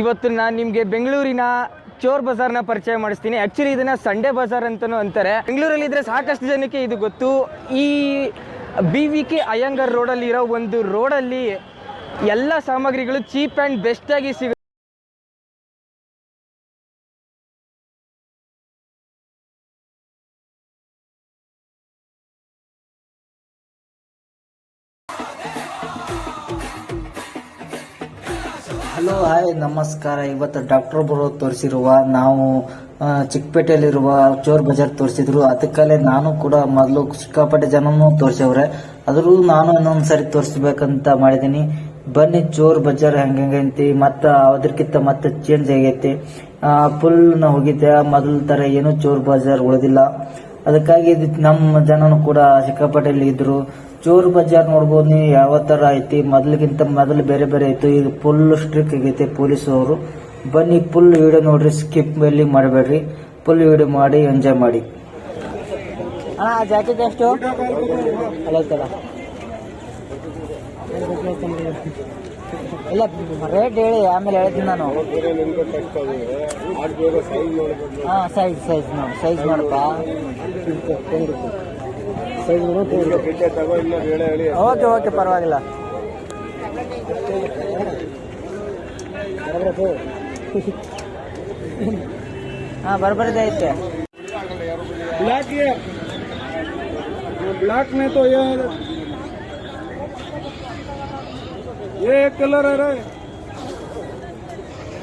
ಇವತ್ತು ನಾನು ನಿಮಗೆ ಬೆಂಗಳೂರಿನ ಚೋರ್ ಬಜಾರ್ನ ಪರಿಚಯ ಮಾಡಿಸ್ತೀನಿ. ಆ್ಯಕ್ಚುಲಿ ಇದನ್ನ ಸಂಡೇ ಬಜಾರ್ ಅಂತಲೂ ಅಂತಾರೆ. ಬೆಂಗಳೂರಲ್ಲಿ ಇದ್ರೆ ಸಾಕಷ್ಟು ಜನಕ್ಕೆ ಇದು ಗೊತ್ತು. ಈ ಬಿ ವಿ ಕೆ ಅಯ್ಯಂಗರ್ ರೋಡಲ್ಲಿ ಇರೋ ಒಂದು ರೋಡಲ್ಲಿ ಎಲ್ಲ ಸಾಮಗ್ರಿಗಳು ಚೀಪ್ ಆ್ಯಂಡ್ ಬೆಸ್ಟಾಗಿ ಸಿಗ ಹಲೋ, ಹಾಯ್, ನಮಸ್ಕಾರ. ಇವತ್ತು ಡಾಕ್ಟರ್ ಬರೋ ತೋರಿಸಿರುವ ನಾವು ಚಿಕ್ಕಪೇಟೆಯಲ್ಲಿರುವ ಚೋರ್ ಬಜಾರ್ ತೋರಿಸಿದ್ರು. ಅದಕ್ಕಲ್ಲೇ ನಾನು ಕೂಡ ಮೊದಲು ಸಿಕ್ಕಾಪಟ್ಟೆ ಜನನು ತೋರಿಸವ್ರೆ. ಅದರೂ ನಾನು ಇನ್ನೊಂದ್ಸರಿ ತೋರಿಸ್ಬೇಕಂತ ಮಾಡಿದ್ದೀನಿ. ಬನ್ನಿ, ಚೋರ್ ಬಜಾರ್ ಹೆಂಗಂತಿ ಮತ್ತ ಅದಕ್ಕಿಂತ ಮತ್ತೆ ಚೇಂಜ್ ಆಗೈತಿ ಫುಲ್ ಹೋಗಿದ್ದೆ ಮೊದಲ ತರ ಏನು ಚೋರ್ ಬಜಾರ್ ಉಳಿದಿಲ್ಲ. ಅದಕ್ಕಾಗಿ ನಮ್ಮ ಜನನು ಕೂಡ ಸಿಕ್ಕಾಪಟ್ಟೆಯಲ್ಲಿ ಇದ್ರು. ಚೂರು ಬಜಾರ್ ನೋಡ್ಬೋದು ನೀವು ಯಾವ ಥರ ಐತಿ ಮೊದಲಿಗಿಂತ ಮೊದಲು ಬೇರೆ ಬೇರೆ ಐತಿ ಈಗ ಫುಲ್ ಸ್ಟ್ರಿಕ್ ಆಗೈತೆ ಪೊಲೀಸ್ ಅವರು. ಬನ್ನಿ ಫುಲ್ ವಿಡಿಯೋ ನೋಡ್ರಿ ಸ್ಕಿಪ್ ಮೇಲೆ ಮಾಡಬೇಡ್ರಿ. ಫುಲ್ ವಿಡಿಯೋ ಮಾಡಿ ಎಂಜಾಯ್ ಮಾಡಿ. ಅಣ್ಣ ಜಾಕೆಟ್ ಎಷ್ಟು? ಇಲ್ಲ ರೇಟ್ ಹೇಳಿ, ಆಮೇಲೆ ಹೇಳ್ತೀನಿ ನಾನು. ಹಾಂ ಸೈಜ್ ಸೈಜ್ ನೋಡಿ ಸೈಜ್ ನೋಡಪ್ಪ. ಸೈಜ್ ಓಕೆ ಓಕೆ ಪರವಾಗಿಲ್ಲ. ಹಾಂ, ಬರಬರದೇ ಐತೆ. ಬ್ಲಾಕ್ ಬ್ಲಾಕ್ ಮೇ ತೋ ये ये एक कलर है रे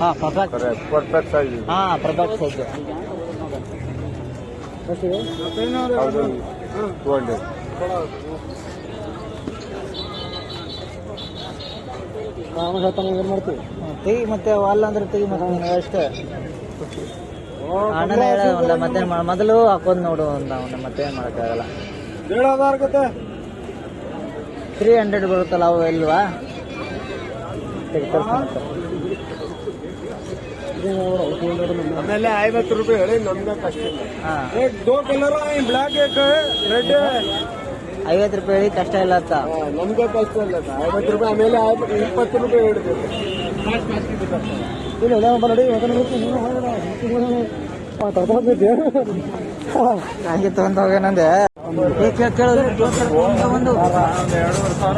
ಹಾ ಪರ್ಫೆಕ್ಟ್ परफेक्ट साइज ಹಾ ಪರ್ಫೆಕ್ಟ್ ಸೈಜ್ टू हंड्रेड ತೆಗಿ ಮತ್ತೆ ಅಲ್ಲ ಅಂದ್ರೆ ತೆಗಿ ಮತ್ತೆ ನೀನು ಅಷ್ಟೇ ಅಣ್ಣನ ಹೇಳ ಒಂದ ಮತ್ತೆ ಮೊದಲು ಹಾಕೊಂಡ್ ನೋಡು ಒಂದ ಅವ್ನ ಮತ್ತೆ ಏನ್ ಮಾಡಕ್ಕಾಗಲ್ಲ डेढ़ हजार कहते ತ್ರೀ ಹಂಡ್ರೆಡ್ ಬರುತ್ತಲ್ಲ ಅವು ಇಲ್ವಾ ತೆಗಿ ತೋರ್ಸ್ತೀನಿ ಮತ್ತೆ. ಆಮೇಲೆ ಐವತ್ತು ರೂಪಾಯಿ ಹೇಳಿ ನಮ್ದ ಕಷ್ಟ ಇಲ್ಲ ದೋ ಕಲರ್ ಬ್ಲ್ಯಾಕ್ ಏಟ್ ರೆಡ್ ಐವತ್ತು ರೂಪಾಯಿ ಹೇಳಿ ಕಷ್ಟ ಇಲ್ಲ ಅಂತ ನಮ್ಗೆ ಕಷ್ಟ ಇಲ್ಲ ಐವತ್ತು ರೂಪಾಯಿ ಆಮೇಲೆ ಇಪ್ಪತ್ತು ರೂಪಾಯಿ ಹೇಳಿದ್ರು ಇಲ್ಲ ಎಲ್ಲ ನೋಡಿ ತಗೊಂಡಿದ್ದೆ ಹಂಗೆ ಕೇಳಿದ್ರೆ ಒಂದು ಸಾವಿರ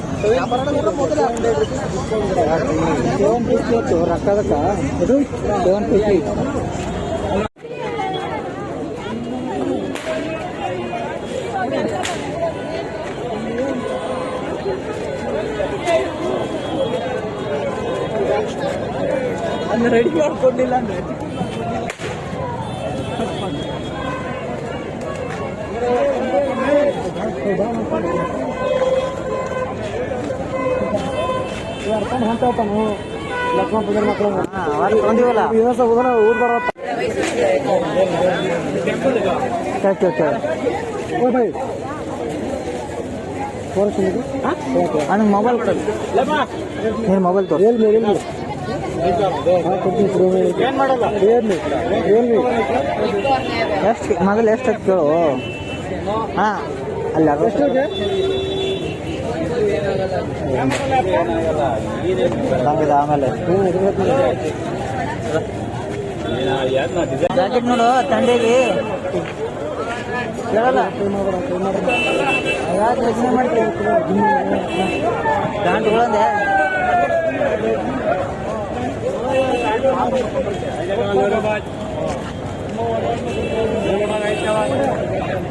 ಒಂದು ಸೆವೆನ್ ಫಿಫ್ಟಿ ಇತ್ತು ರೊಕ್ಕದಕ್ಕ ಇದು ಸೆವೆನ್ ಫಿಫ್ಟಿ ರೆಡಿ ಮಾಡ್ಕೊಂಡಿಲ್ಲ ಅಂದ್ರೆ ಹಾ ಅವ್ರು ತೊಗೊಂಡಿವಲ್ಲ ಕೇಳ್ ಕೇಳ್ ಕೇಳ್ ನನಗೆ ಮೊಬೈಲ್ ಕೊಡು ನೀನು ಮೊಬೈಲ್ ತೋರಿಸಿ ಏನ್ ಮಾಡಲ್ಲ ಎಷ್ಟು ಮೊದಲು ಎಷ್ಟು ಕೇಳು ಹಾಂ ಅಲ್ಲ ಆಮೇಲೆ ಜಾಕೆಟ್ ನೋಡು ಥಂಡಿಗೆ ಕೇಳಲ್ಲ ಯಾಕೆ ಯೋಚನೆ ಮಾಡ್ತೀವಿ ಪ್ಯಾಂಟ್ಗಳಂದೆ ಏ ರೈನ್ ರೈನ್ ಕೋಟ್ ಹಾಂ ಏ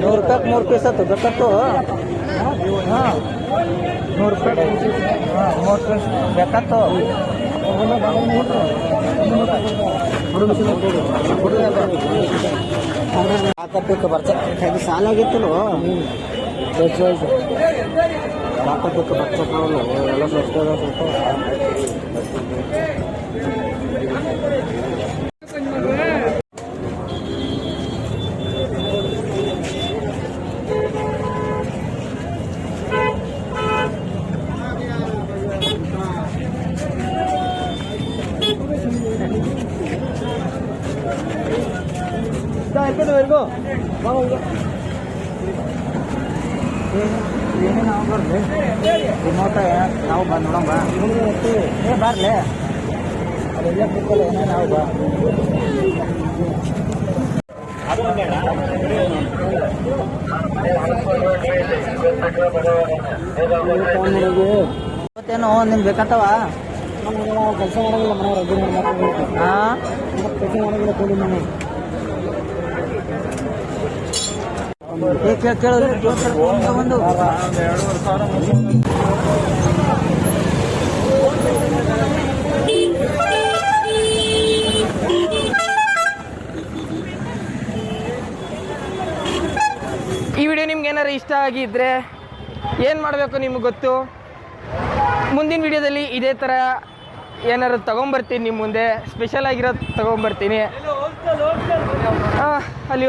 ನೂರು ರೂಪಾಯಿ ಮೂರು ಪೀಸ್ ಆಯ್ತು ಬೇಕತ್ತು ಹಾಂ ನೂರು ರೂಪಾಯಿ ಹಾಂ ಮೂರು ಪೀಸ್ ಬೇಕತ್ತು ಹಾಕಬೇಕು ಬರ್ತಾರೆ ಸಾಲ ಆಗಿತ್ತಲು ಹಾಕಬೇಕು ಬರ್ತಾರೆ ಎಲ್ಲ ಸ್ವಲ್ಪ ಏನೇ ನಾವು ಬರ್ಲಿ ರಿಮೋಟ ನಾವು ಬಾ ನೋಡಮ್ಮ ಏ ಬರ್ಲೆ ಅದೆಲ್ಲ ಬಿಟ್ಟಲ್ಲ ಏನೇ ನಾವು ಬಾ ಇವತ್ತೇನು ನಿಮ್ಗೆ ಬೇಕಂತವ ಕೆಲಸ ಮಾಡೋದಿಲ್ಲ ಮನೆಯವ್ರು ಹಾಂ ಕೆಲಸ ಮಾಡೋದಿಲ್ಲ ಕೂಲಿ ಮನೆ ಏ ಕೇಳ ಕೇಳು ಒಂದು ಈ ವಿಡಿಯೋ ನಿಮ್ಗೆ ಏನಾರು ಇಷ್ಟ ಆಗಿದ್ರೆ ಏನು ಮಾಡಬೇಕು ನಿಮ್ಗೆ ಗೊತ್ತು? ಮುಂದಿನ ವಿಡಿಯೋದಲ್ಲಿ ಇದೇ ಥರ ಏನಾರು ತೊಗೊಂಬರ್ತೀನಿ ನಿಮ್ಮ ಮುಂದೆ. ಸ್ಪೆಷಲ್ ಆಗಿರೋದು ತೊಗೊಂಬರ್ತೀನಿ. ಆ, ಅಲ್ಲಿ